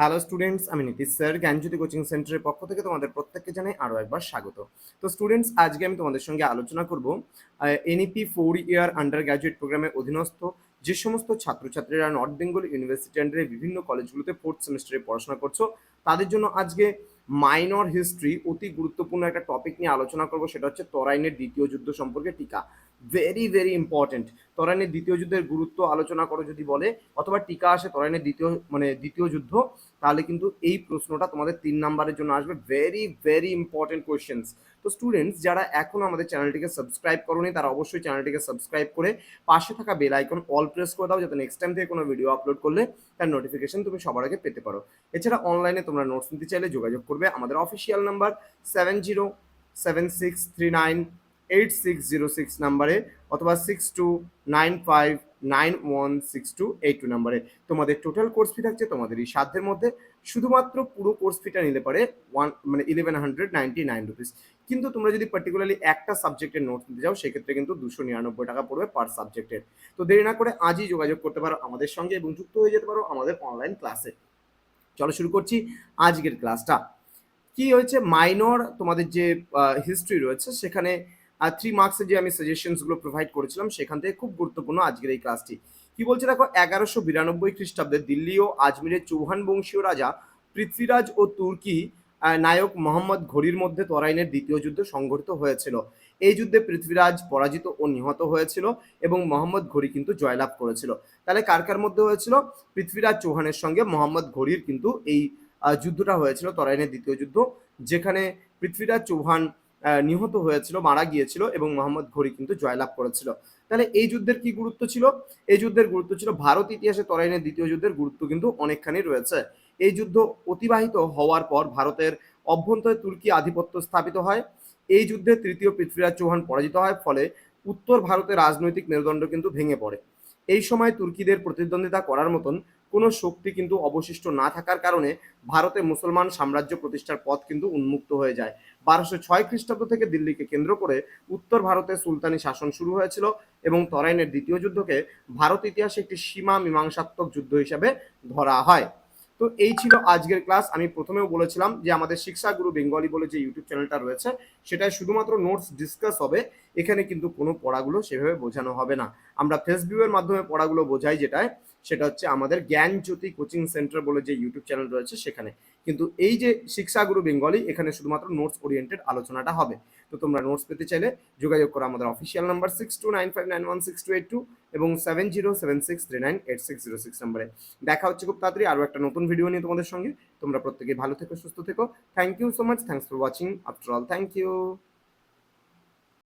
Hello students আমি Nitish sir, জ্ঞানজ্যোতি coaching সেন্টারের পক্ষ থেকে তোমাদের প্রত্যেককে জানাই আরও একবার স্বাগত। তো স্টুডেন্টস আজকে আমি তোমাদের সঙ্গে আলোচনা করব NEP four year under graduate প্রোগ্রামের অধীনস্থ যে সমস্ত ছাত্রছাত্রীরা নর্থ বেঙ্গল ইউনিভার্সিটি আন্ডারে বিভিন্ন কলেজগুলোতে ফোর্থ সেমিস্টারে পড়াশোনা করছ, তাদের জন্য আজকে মাইনর হিস্ট্রি অতি গুরুত্বপূর্ণ একটা টপিক নিয়ে আলোচনা করব, সেটা হচ্ছে তরাইনের দ্বিতীয় যুদ্ধ সম্পর্কে টিকা। ভেরি ভেরি ইম্পর্টেন্ট তরাইনের দ্বিতীয় যুদ্ধের গুরুত্ব আলোচনা করো যদি বলে, অথবা টিকা আসে তরাইনের দ্বিতীয় মানে দ্বিতীয় যুদ্ধ, তাহলে কিন্তু এই প্রশ্নটা তোমাদের তিন নাম্বারের জন্য আসবে। ভেরি ভেরি ইম্পর্টেন্ট কোয়েশ্চেন্স তো স্টুডেন্টস যারা এখনও আমাদের চ্যানেলটিকে সাবস্ক্রাইব করোনি, তারা অবশ্যই চ্যানেলটিকে সাবস্ক্রাইব করে পাশে থাকা বেল আইকন অল প্রেস করে দাও, যাতে নেক্সট টাইম থেকে কোনো ভিডিও আপলোড করলে তার নোটিফিকেশন তুমি সবার আগে পেতে পারো। এছাড়া অনলাইনে তোমরা নোটস নিতে চাইলে যোগাযোগ করবে। আমাদের official number seven zero seven six three nine eight six zero six নাম্বারে অথবা six two nine five nine one six two eight two নাম্বারে। তোমাদের টোটাল কোর্স ফি থাকছে তোমাদের এই সাধ্যের মধ্যে। শুধুমাত্র পুরো কোর্স ফিটা নিতে পারে ওয়ান মানে eleven hundred ninety nine rupees কিন্তু তোমরা যদি পার্টিকুলারলি একটা সাবজেক্টের নোট নিতে যাও সেক্ষেত্রে কিন্তু দুশো নিরানব্বই টাকা পড়বে পার সাবজেক্টের তো দেরি না করে আজই যোগাযোগ করতে পারো আমাদের সঙ্গে এবং যুক্ত হয়ে যেতে পারো আমাদের অনলাইন ক্লাসে চলো শুরু করছি আজকের ক্লাসটা কি হয়েছে? মাইনর তোমাদের যে হিস্ট্রি রয়েছে, সেখানে থ্রি মার্কসের যে আমি সাজেশনসগুলো প্রোভাইড করেছিলাম, সেখান থেকে খুব গুরুত্বপূর্ণ আজকের এই ক্লাসটি কি বলছে দেখো, এগারোশো বিরানব্বই খ্রিস্টাব্দে দিল্লি ও আজমিরের চৌহান বংশীয় রাজা পৃথ্বীরাজ ও তুর্কি নায়ক মোহাম্মদ ঘড়ির মধ্যে তরাইনের দ্বিতীয় যুদ্ধ সংঘটিত হয়েছিল। এই যুদ্ধে পৃথ্বীরাজ পরাজিত ও নিহত হয়েছিল এবং মোহাম্মদ ঘড়ি কিন্তু জয়লাভ করেছিল। তাহলে কার কার মধ্যে হয়েছিল? পৃথ্বীরাজ চৌহানের সঙ্গে মোহাম্মদ ঘড়ির কিন্তু এই যুদ্ধটা হয়েছিল, তরাইনের দ্বিতীয় যুদ্ধ, যেখানে পৃথ্বীরাজ চৌহান নিহত হয়েছিল, মারা গিয়েছিল এবং মোহাম্মদ ঘড়ি কিন্তু জয়লাভ করেছিল। তাহলে এই যুদ্ধের কি গুরুত্ব ছিল? এই যুদ্ধের গুরুত্ব ছিল ভারত ইতিহাসে তরাইনের দ্বিতীয় যুদ্ধের গুরুত্ব কিন্তু অনেকখানি রয়েছে। এই যুদ্ধ অতিবাহিত হওয়ার পর ভারতের অভ্যন্তরে তুর্কি আধিপত্য স্থাপিত হয়। এই যুদ্ধে তৃতীয় পৃথ্বীরাজ চৌহান পরাজিত হয়, ফলে উত্তর ভারতের রাজনৈতিক মেরুদণ্ড কিন্তু ভেঙে পড়ে। এই সময় তুর্কিদের প্রতিদ্বন্দ্বিতা করার মতন কোনো শক্তি কিন্তু অবশিষ্ট না থাকার কারণে ভারতে মুসলমান সাম্রাজ্য প্রতিষ্ঠার পথ কিন্তু উন্মুক্ত হয়ে যায়। বারোশো ছয় খ্রিস্টাব্দ থেকে দিল্লিকে কেন্দ্র করে উত্তর ভারতে সুলতানি শাসন শুরু হয়েছিল এবং তরাইনের দ্বিতীয় যুদ্ধকে ভারত ইতিহাসে একটি সীমা মীমাংসাত্মক যুদ্ধ হিসেবে ধরা হয়। তো এই ছিল আজকের ক্লাস। আমি প্রথমেও বলেছিলাম যে আমাদের শিক্ষা গুরু বেঙ্গলি বলে যে ইউটিউব চ্যানেলটা রয়েছে, সেটায় শুধুমাত্র নোটস ডিসকাস হবে। এখানে কিন্তু কোনো পড়াগুলো সেভাবে বোঝানো হবে না। আমরা ফেসবুকের মাধ্যমে পড়াগুলো বোঝাই যেটায় সেটা হচ্ছে আমাদের জ্ঞান জ্যোতি কোচিং সেন্টার বলে যে ইউটিউব চ্যানেল রয়েছে সেখানে। কিন্তু এই যে শিক্ষা গুরু বেঙ্গলি, এখানে শুধুমাত্র নোটস ওরিয়েন্টেড আলোচনাটা হবে। তো তোমরা নোটস পেতে চাইলে যোগাযোগ করো আমাদের official number six two nine five nine one six two eight two এবং seven zero seven six three nine eight six zero six নাম্বারে। দেখা হচ্ছে খুব তাড়াতাড়ি আরও একটা নতুন ভিডিও নিয়ে তোমাদের সঙ্গে। তোমরা প্রত্যেকে ভালো থেকো, সুস্থ থেকো। Thank you so much thanks for watching after all thank you